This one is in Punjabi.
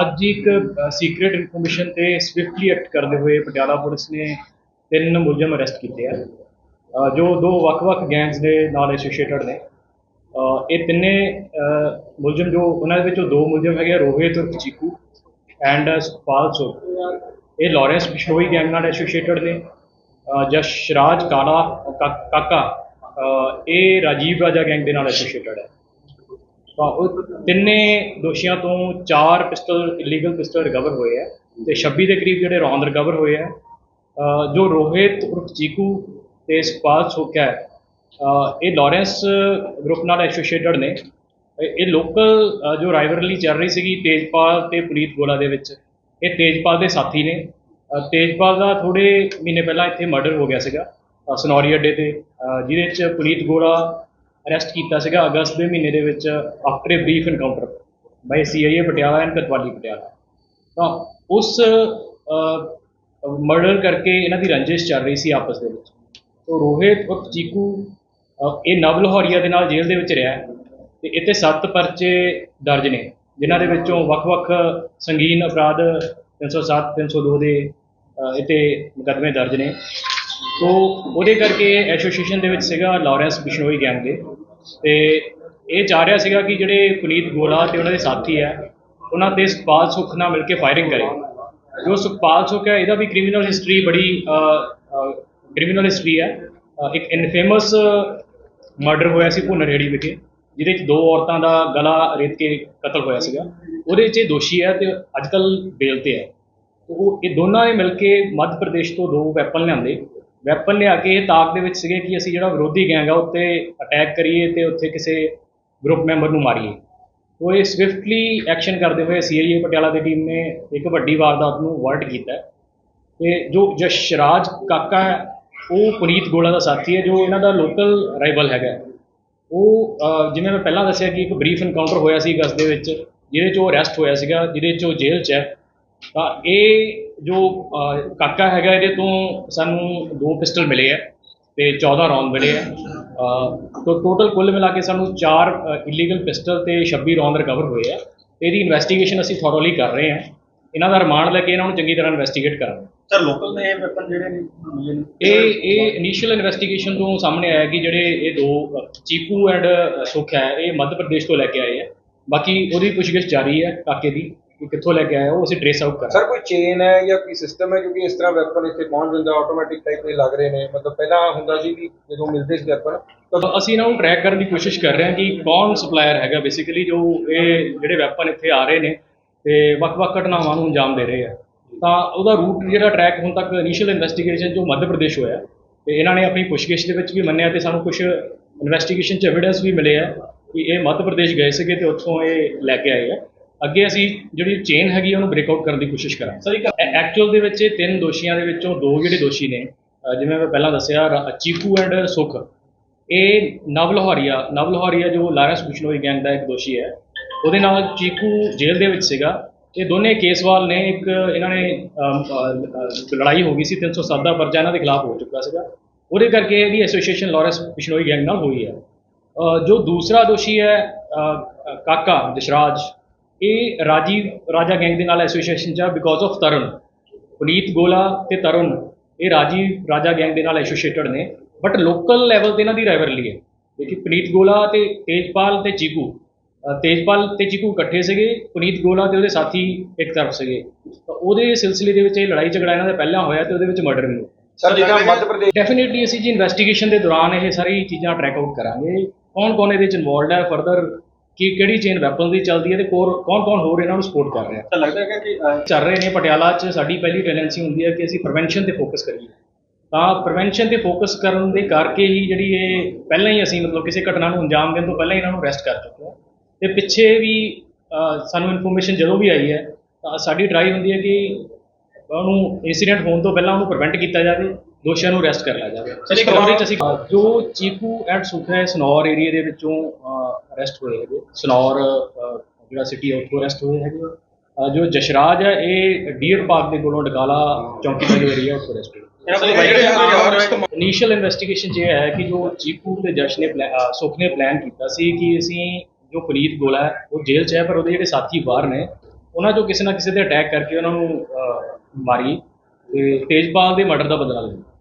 ਅੱਜ ਇੱਕ ਸੀਕ੍ਰੀਟ ਇਨਫੋਰਮੇਸ਼ਨ ਤੇ ਸਵਿਫਟਲੀ ਐਕਟ ਕਰਦੇ ਹੋਏ ਪਟਿਆਲਾ ਪੁਲਿਸ ਨੇ ਤਿੰਨ ਮੁਲਜ਼ਮ ਅਰੈਸਟ ਕੀਤੇ ਆ। ਜੋ ਦੋ ਵੱਖ-ਵੱਖ ਗੈਂਗਸ ਦੇ ਨਾਲ ਐਸੋਸੀਏਟਡ ਨੇ। ਇਹ ਤਿੰਨੇ ਮੁਲਜ਼ਮ ਜੋ ਉਹਨਾਂ ਦੇ ਵਿੱਚੋਂ ਦੋ ਮੁਲਜ਼ਮ ਹੈਗੇ ਆ, ਰੋਹਿਤ ਉਰਫ ਚੀਕੂ ਐਂਡ ਸੁਖਪਾਲ ਸੁਖ ਇਹ ਲਾਰੈਂਸ ਬਿਸ਼ਨੋਈ ਗੈਂਗ ਨਾਲ ਐਸੋਸੀਏਟਡ ਨੇ। ਜਸ਼ਰਾਜ ਕਾਲਾ ਕਾ- ਕਾਕਾ ਇਹ ਰਾਜੀਵ ਰਾਜਾ ਗੈਂਗ ਦੇ ਨਾਲ ਐਸੋਸੀਏਟਡ ਹੈ। ਤਾਂ ਉਹ ਤਿੰਨੇ ਦੋਸ਼ੀਆਂ ਤੋਂ ਚਾਰ ਪਿਸਟਲ ਇਲੀਗਲ ਪਿਸਟਲ ਰਿਕਵਰ ਹੋਏ ਹੈ ਤੇ 26 ਦੇ ਕਰੀਬ ਜਿਹੜੇ ਰੌਂਦ ਰਿਕਵਰ ਹੋਏ ਹੈ। ਅ, ਜੋ ਰੋਹਿਤ ਉਰਫ ਚੀਕੂ ਤੇ ਸੁਖਪਾਲ ਸੁੱਖ ਹੈ ਅ, ਇਹ ਲਾਰੈਂਸ ਗਰੁੱਪ ਨਾਲ ਐਸੋਸੀਏਟਡ ਨੇ। ਇਹ- ਇਹ ਲੋਕਲ ਜੋ ਰਾਈਵਰਲੀ ਚੱਲ ਰਹੀ ਸੀਗੀ ਤੇਜਪਾਲ ਤੇ ਪੁਨੀਤ ਗੋਲਾ ਦੇ ਵਿੱਚ ਇਹ ਤੇਜਪਾਲ ਦੇ ਸਾਥੀ ਨੇ। ਅ, ਤੇਜਪਾਲ ਦਾ ਥੋੜੇ ਮਹੀਨੇ ਪਹਿਲਾਂ ਇੱਥੇ ਮਰਡਰ ਹੋ ਗਿਆ ਸੀਗਾ ਅ, ਸਨੌਰੀ ਅੱਡੇ ਤੇ ਅ, ਜਿਹਦੇ ਵਿੱਚ ਪੁਨੀਤ ਗੋਲਾ ਅਰੈਸਟ ਕੀਤਾ ਸੀਗਾ ਅਗਸਤ ਦੇ ਮਹੀਨੇ ਦੇ ਵਿੱਚ after a brief encounter by CIA Patiala and Kotwali Patiala. ਤਾਂ ਉਸ ਮਰਡਰ ਕਰਕੇ ਇਹਨਾਂ ਦੀ ਰੰਜਿਸ਼ ਚੱਲ ਰਹੀ ਸੀ ਆਪਸ ਦੇ ਵਿੱਚ। ਤੋ ਰੋਹਿਤ ਉਰਫ ਚੀਕੂ ਇਹ ਨਵ ਲਾਹੌਰੀਆ ਦੇ ਨਾਲ ਜੇਲ੍ਹ ਦੇ ਵਿੱਚ ਰਿਹਾ ਹੈ ਤੇ ਇੱਥੇ ਸੱਤ ਪਰਚੇ ਦਰਜ ਨੇ ਜਿਨ੍ਹਾਂ ਦੇ ਵਿੱਚੋਂ ਵੱਖ-ਵੱਖ ਸੰਗੀਨ ਅਪਰਾਧ 307 302 ਦੇ ਅ, ਇੱਥੇ ਮੁਕੱਦਮੇ ਦਰਜ ਨੇ। ਤੋ ਉਹਦੇ ਕਰਕੇ ਐਸੋਸੀਏਸ਼ਨ ਦੇ ਵਿੱਚ ਸੀਗਾ ਲਾਰੈਂਸ ਬਿਸ਼ਨੋਈ ਗੈਂਗ ਦੇ। ਤੇ ਇਹ ਚਾਹ ਰਿਹਾ ਸੀਗਾ ਕਿ ਜਿਹੜੇ ਪੁਨੀਤ ਗੋਲਾ ਤੇ ਉਹਨਾਂ ਦੇ ਸਾਥੀ ਹੈ, ਉਹਨਾਂ ਤੇ ਸੁਖਪਾਲ ਸੁੱਖ ਨਾਲ ਮਿਲ ਕੇ ਫਾਇਰਿੰਗ ਕਰੇ। ਜੋ ਸੁਖਪਾਲ ਸੁੱਖ ਹੈ, ਇਹਦਾ ਵੀ ਕ੍ਰਿਮੀਨਲ ਹਿਸਟਰੀ ਬੜੀ ਕ੍ਰਿਮੀਨਲ ਹਿਸਟਰੀ ਹੈ। ਇੱਕ ਇਨਫੇਮਸ ਮਰਡਰ ਹੋਇਆ ਸੀ ਭੁਨਰਹੇੜੀ ਵਿਖੇ, ਜਿਹਦੇ ਵਿੱਚ ਦੋ ਔਰਤਾਂ ਦਾ ਗਲਾ ਰੇਤ ਕੇ ਕਤਲ ਹੋਇਆ ਸੀਗਾ। ਉਹਦੇ 'ਚ ਇਹ ਦੋਸ਼ੀ ਹੈ ਤੇ ਅੱਜਕੱਲ ਬੇਲ ਤੇ ਹੈ। ਉਹ, ਇਹ ਦੋਨਾਂ ਨੇ ਮਿਲ ਕੇ ਮੱਧ ਪ੍ਰਦੇਸ਼ ਤੋਂ ਦੋ ਵੈਪਨ ਲਿਆਂਦੇ। ਵੈਪਨ ਲਿਆ ਕੇ ਇਹ ਤਾਕ ਦੇ ਵਿੱਚ ਸੀਗੇ ਕਿ ਅਸੀਂ ਜਿਹੜਾ ਵਿਰੋਧੀ ਗੈਂਗ ਆ ਉੱਤੇ ਅਟੈਕ ਕਰੀਏ ਤੇ ਉੱਥੇ ਕਿਸੇ ਗਰੁੱਪ ਮੈਂਬਰ ਨੂੰ ਮਾਰੀਏ। ਉਹ ਇਹ ਸਵਿਫਟਲੀ ਐਕਸ਼ਨ ਕਰਦੇ ਹੋਏ ਸੀਆਈਏ ਪਟਿਆਲਾ ਦੀ ਟੀਮ ਨੇ ਇੱਕ ਵੱਡੀ ਵਾਰਦਾਤ ਨੂੰ ਵਰਟ ਕੀਤਾ ਹੈ। ਤੇ ਜੋ ਜਸ਼ਰਾਜ ਕਾਕਾ ਹੈ, ਉਹ ਪੁਨੀਤ ਗੋਲਾ ਦਾ ਸਾਥੀ ਹੈ, ਜੋ ਇਹਨਾਂ ਦਾ ਲੋਕਲ ਰਾਈਵਲ ਹੈਗਾ। ਉਹ ਜਿਵੇਂ ਮੈਂ ਪਹਿਲਾਂ ਦੱਸਿਆ ਕਿ ਇੱਕ ਬਰੀਫ ਇਨਕਾਊਂਟਰ ਹੋਇਆ ਸੀ ਗਸ ਦੇ ਵਿੱਚ, ਜਿਹਦੇ 'ਚ ਉਹ ਅਰੈਸਟ ਹੋਇਆ ਸੀਗਾ, ਜਿਹਦੇ 'ਚ ਉਹ ਜੇਲ੍ਹ 'ਚ ਹੈ। ਤਾਂ ਇਹ ਜੋ ਅਹ, ਕਾਕਾ ਹੈਗਾ ਇਹਦੇ ਤੋਂ ਸਾਨੂੰ ਦੋ ਪਿਸਟਲ ਮਿਲੇ ਆ ਤੇ 14 ਰੌਂਦ ਮਿਲੇ ਆ। ਅਹ, ਤੋ ਟੋਟਲ ਕੁੱਲ ਮਿਲਾ ਕੇ ਸਾਨੂੰ ਚਾਰ ਇਲੀਗਲ ਪਿਸਟਲ ਤੇ 26 ਰੌਂਦ ਰਿਕਵਰ ਹੋਏ ਆ। ਇਹਦੀ ਇਨਵੈਸਟੀਗੇਸ਼ਨ ਅਸੀਂ ਥੋਰੋਲੀ ਕਰ ਰਹੇ ਹਾਂ। ਇਹਨਾਂ ਦਾ ਰਿਮਾਂਡ ਲੈ ਕੇ ਇਹਨਾਂ ਨੂੰ ਚੰਗੀ ਤਰ੍ਹਾਂ ਇਨਵੈਸਟੀਗੇਟ ਕਰਾਂਗੇ। ਸਰ ਲੋਕਲ ਨੇ ਇਹ ਵੈਪਨ ਜਿਹੜੇ ਨੇ ਮਿਲੇ ਨੇ? ਇਹ ਇਹ ਇਨੀਸ਼ੀਅਲ ਇਨਵੈਸਟੀਗੇਸ਼ਨ ਤੋਂ ਸਾਹਮਣੇ ਆਇਆ ਕਿ ਜਿਹੜੇ ਇਹ ਦੋ ਅ, ਚੀਕੂ ਐਂਡ ਸੁਖ ਹੈ ਇਹ ਮੱਧ ਪ੍ਰਦੇਸ਼ ਤੋਂ ਲੈ ਕੇ ਆਏ ਆ। ਬਾਕੀ ਉਹਦੀ ਪੁੱਛਗਿੱਛ ਜਾਰੀ ਹੈ ਕਾਕੇ ਦੀ। ਕਿ ਕਿੱਥੋਂ ਲੈ ਕੇ ਆਇਆ ਉਹ ਅਸੀਂ ਟ੍ਰੇਸ ਆਊਟ ਕਰਾਂਗੇ। ਸਰ ਕੋਈ ਚੇਨ ਹੈ ਜਾਂ ਕੋਈ ਸਿਸਟਮ ਹੈ? ਕਿਉਂਕਿ ਇਸ ਤਰ੍ਹਾਂ ਵੈਪਨ ਇੱਥੇ ਪਹੁੰਚ ਜਾਂਦਾ ਆਟੋਮੈਟਿਕ ਟਾਈਪ ਦੇ ਲੱਗ ਰਹੇ ਨੇ। ਮਤਲਬ ਪਹਿਲਾਂ ਹੁੰਦਾ ਸੀ ਵੀ ਜਦੋਂ ਮਿਲਦੇ ਸੀ ਵੈਪਨ ਤਾਂ ਅਸੀਂ ਇਹਨਾਂ ਨੂੰ ਟਰੈਕ ਕਰਨ ਦੀ ਕੋਸ਼ਿਸ਼ ਕਰ ਰਹੇ ਹਾਂ ਕਿ ਕੌਣ ਸਪਲਾਇਰ ਹੈਗਾ ਬੇਸਿਕਲੀ ਜੋ ਇਹ ਜਿਹੜੇ ਵੈਪਨ ਇੱਥੇ ਆ ਰਹੇ ਨੇ ਤੇ ਵੱਖ-ਵੱਖ ਘਟਨਾਵਾਂ ਨੂੰ ਅੰਜਾਮ ਦੇ ਰਹੇ ਆ। ਤਾਂ ਉਹਦਾ ਰੂਟ ਜਿਹੜਾ ਟਰੈਕ ਹੁਣ ਤੱਕ ਇਨੀਸ਼ੀਅਲ ਇਨਵੈਸਟੀਗੇਸ਼ਨ ਜੋ ਮੱਧ ਪ੍ਰਦੇਸ਼ ਹੋਇਆ। ਤੇ ਇਹਨਾਂ ਨੇ ਆਪਣੀ ਪੁੱਛਗਿੱਛ ਦੇ ਵਿੱਚ ਵੀ ਮੰਨਿਆ ਤੇ ਸਾਨੂੰ ਕੁਝ ਇਨਵੈਸਟੀਗੇਸ਼ਨ ਚ ਐਵੀਡੈਂਸ ਵੀ ਮਿਲੇ ਆ ਕਿ ਇਹ ਮੱਧ ਪ੍ਰਦੇਸ਼ ਗਏ ਸੀਗੇ ਤੇ ਉੱਥੋਂ ਇਹ ਲੈ ਕੇ ਆਏ ਆ। ਅੱਗੇ ਅਸੀਂ ਜਿਹੜੀ ਚੇਨ ਹੈਗੀ ਉਹਨੂੰ ਬ੍ਰੇਕ ਆਊਟ ਕਰਨ ਦੀ ਕੋਸ਼ਿਸ਼ ਕਰਾਂ ਸਰ ਐਕਚੁਅਲ ਦੇ ਵਿੱਚ ਇਹ ਤਿੰਨ ਦੋਸ਼ੀਆਂ ਦੇ ਵਿੱਚੋਂ ਦੋ ਜਿਹੜੇ ਦੋਸ਼ੀ ਨੇ ਜਿਵੇਂ ਮੈਂ ਪਹਿਲਾਂ ਦੱਸਿਆ, ਰਾ- ਚੀਕੂ ਐਂਡ ਸੁਖ। ਇਹ ਨਵ ਲਾਹੌਰੀਆ ਨਵ ਲਾਹੌਰੀਆ ਜੋ ਲਾਰੈਂਸ ਬਿਸ਼ਨੋਈ ਗੈਂਗ ਦਾ ਇੱਕ ਦੋਸ਼ੀ ਹੈ, ਉਹਦੇ ਨਾਲ ਚੀਕੂ ਜੇਲ੍ਹ ਦੇ ਵਿੱਚ ਸੀਗਾ। ਇਹ ਦੋਨੇ ਕੇਸਵਾਲ ਨੇ, ਇੱਕ ਇਹਨਾਂ ਨੇ ਲੜਾਈ ਹੋ ਗਈ ਸੀ 307 ਦਾ ਪਰਚਾ ਇਹਨਾਂ ਦੇ ਖਿਲਾਫ ਹੋ ਚੁੱਕਾ ਸੀਗਾ। ਉਹਦੇ ਕਰਕੇ ਇਹਦੀ ਐਸੋਸੀਏਸ਼ਨ ਲਾਰੈਂਸ ਬਿਸ਼ਨੋਈ ਗੈਂਗ ਨਾਲ ਹੋਈ ਹੈ। ਜੋ ਦੂਸਰਾ ਦੋਸ਼ੀ ਹੈ ਕਾਕਾ ਦਸ਼ਰਾਜ ਇਹ ਰਾਜੀਵ ਰਾਜਾ ਗੈਂਗ ਦੇ ਨਾਲ ਐਸੋਸੀਏਸ਼ਨ ਚ ਬਿਕੋਜ਼ ਆਫ ਤਰੁਣ। ਪੁਨੀਤ ਗੋਲਾ ਤੇ ਤਰੁਣ ਇਹ ਰਾਜੀਵ ਰਾਜਾ ਗੈਂਗ ਦੇ ਨਾਲ ਐਸੋਸੀਏਟਡ ਨੇ। ਬਟ ਲੋਕਲ ਲੈਵਲ ਤੇ ਇਹਨਾਂ ਦੀ ਰਾਈਵਰਲੀ ਹੈ। ਦੇਖੀ ਪੁਨੀਤ ਗੋਲਾ ਤੇ ਤੇਜਪਾਲ ਤੇ ਚੀਕੂ। ਤੇਜਪਾਲ ਤੇ ਚੀਕੂ ਇਕੱਠੇ ਸੀਗੇ ਪੁਨੀਤ ਗੋਲਾ ਤੇ ਉਹਦੇ ਸਾਥੀ ਇੱਕ ਤਰਫ ਸੀਗੇ। ਤਾਂ ਉਹਦੇ ਸਿਲਸਿਲੇ ਦੇ ਵਿੱਚ ਇਹ ਲੜਾਈ ਝਗੜਾ ਇਹਨਾਂ ਦਾ ਪਹਿਲਾਂ ਹੋਇਆ ਤੇ ਉਹਦੇ ਵਿੱਚ ਮਰਡਰ ਵੀ ਹੋਇਆ। ਸਰ ਜਿਹੜਾ ਮੱਧ ਪ੍ਰਦੇਸ਼ ਡੈਫੀਨਿਟਲੀ ਅਸੀਂ ਜੀ ਇਨਵੈਸਟੀਗੇਸ਼ਨ ਦੇ ਦੌਰਾਨ ਇਹ ਸਾਰੀ ਚੀਜ਼ਾਂ ਟਰੈਕ ਆਊਟ ਕਰਾਂਗੇ। ਕੌਣ ਕੌਣ ਇਹਦੇ ਵਿੱਚ ਇਨਵੋਲਡ ਹੈ ਫਰਦਰ ਕੀ ਕਿਹੜੀ ਚੇਨ ਵੈਪਨ ਦੀ ਚੱਲਦੀ ਹੈ ਤੇ ਕੌਣ ਕੌਣ ਹੋਰ ਇਹਨਾਂ ਨੂੰ ਸਪੋਰਟ ਕਰ ਰਿਹਾ ਤਾਂ ਲੱਗਦਾ ਹੈ ਕਿ ਚੱਲ ਰਹੇ ਨੇ ਪਟਿਆਲਾ 'ਚ ਸਾਡੀ ਪਹਿਲੀ ਟੈਂਡੈਂਸੀ ਹੁੰਦੀ ਹੈ ਕਿ ਅਸੀਂ ਪ੍ਰੀਵੈਂਸ਼ਨ ਤੇ ਫੋਕਸ ਕਰੀਏ। ਤਾਂ ਪ੍ਰੀਵੈਂਸ਼ਨ ਤੇ ਫੋਕਸ ਕਰਨ ਦੇ ਕਰਕੇ ਹੀ ਜਿਹੜੀ ਇਹ ਪਹਿਲਾਂ ਹੀ ਅਸੀਂ ਮਤਲਬ ਕਿਸੇ ਘਟਨਾ ਨੂੰ ਅੰਜਾਮ ਦੇਣ ਤੋਂ ਪਹਿਲਾਂ ਹੀ ਇਹਨਾਂ ਨੂੰ ਅਰੈਸਟ ਕਰ ਚੁੱਕੇ ਹਾਂ। ਤੇ ਪਿੱਛੇ ਵੀ ਸਾਨੂੰ ਇਨਫੋਰਮੇਸ਼ਨ ਜਦੋਂ ਵੀ ਆਈ ਹੈ ਤਾਂ ਸਾਡੀ ਟਰਾਈ ਹੁੰਦੀ ਹੈ ਕਿ ਉਹਨੂੰ ਇਨਸੀਡੈਂਟ ਹੋਣ ਤੋਂ ਪਹਿਲਾਂ ਉਹਨੂੰ ਪ੍ਰੀਵੈਂਟ ਕੀਤਾ ਜਾਵੇ। ਦੋਸ਼ੀਆਂ ਨੂੰ ਅਰੈਸਟ ਕਰ ਲਿਆ ਜਾਵੇ। ਇਸ ਕਵਰੇਜ 'ਚ ਅਸੀਂ ਜੋ ਚੀਕੂ ਐਂਡ ਸੁਖਾ ਸਨੌਰ ਏਰੀਆ ਦੇ ਵਿੱਚੋਂ ਅਰੈਸਟ ਹੋਏ ਹੈਗੇ। ਸਨੌਰ ਜਿਹੜਾ ਸਿਟੀ ਹੈ ਉੱਥੋਂ ਅਰੈਸਟ ਹੋਏ ਹੈਗੇ। ਜੋ ਜਸ਼ਰਾਜ ਹੈ ਇਹ ਡੀਅਰ ਪਾਰਕ ਦੇ ਕੋਲੋਂ ਡਕਾਲਾ ਚੌਂਕੀ ਦਾ ਜੋ ਏਰੀਆ ਉੱਥੋਂ ਅਰੈਸਟ ਹੋਏ ਇਨੀਸ਼ੀਅਲ ਇਨਵੈਸਟੀਗੇਸ਼ਨ 'ਚ ਇਹ ਹੈ ਕਿ ਜੋ ਚੀਕੂ ਤੇ ਜਸ਼ ਨੇ ਸੁਖ ਨੇ ਪਲਾਨ ਕੀਤਾ ਸੀ ਕਿ ਅਸੀਂ ਜੋ ਪੁਨੀਤ ਗੋਲਾ ਹੈ ਉਹ ਜੇਲ੍ਹ 'ਚ ਹੈ ਪਰ ਉਹਦੇ ਜਿਹੜੇ ਸਾਥੀ ਬਾਹਰ ਨੇ ਉਹਨਾਂ ਚੋਂ ਕਿਸੇ ਨਾ ਕਿਸੇ ਤੇ ਅਟੈਕ ਕਰਕੇ ਉਹਨਾਂ ਨੂੰ ਮਾਰੀ। ਤੇ ਤੇਜਪਾਲ ਦੇ ਮਰਡਰ ਦਾ ਬਦਲਾ ਲਿਆ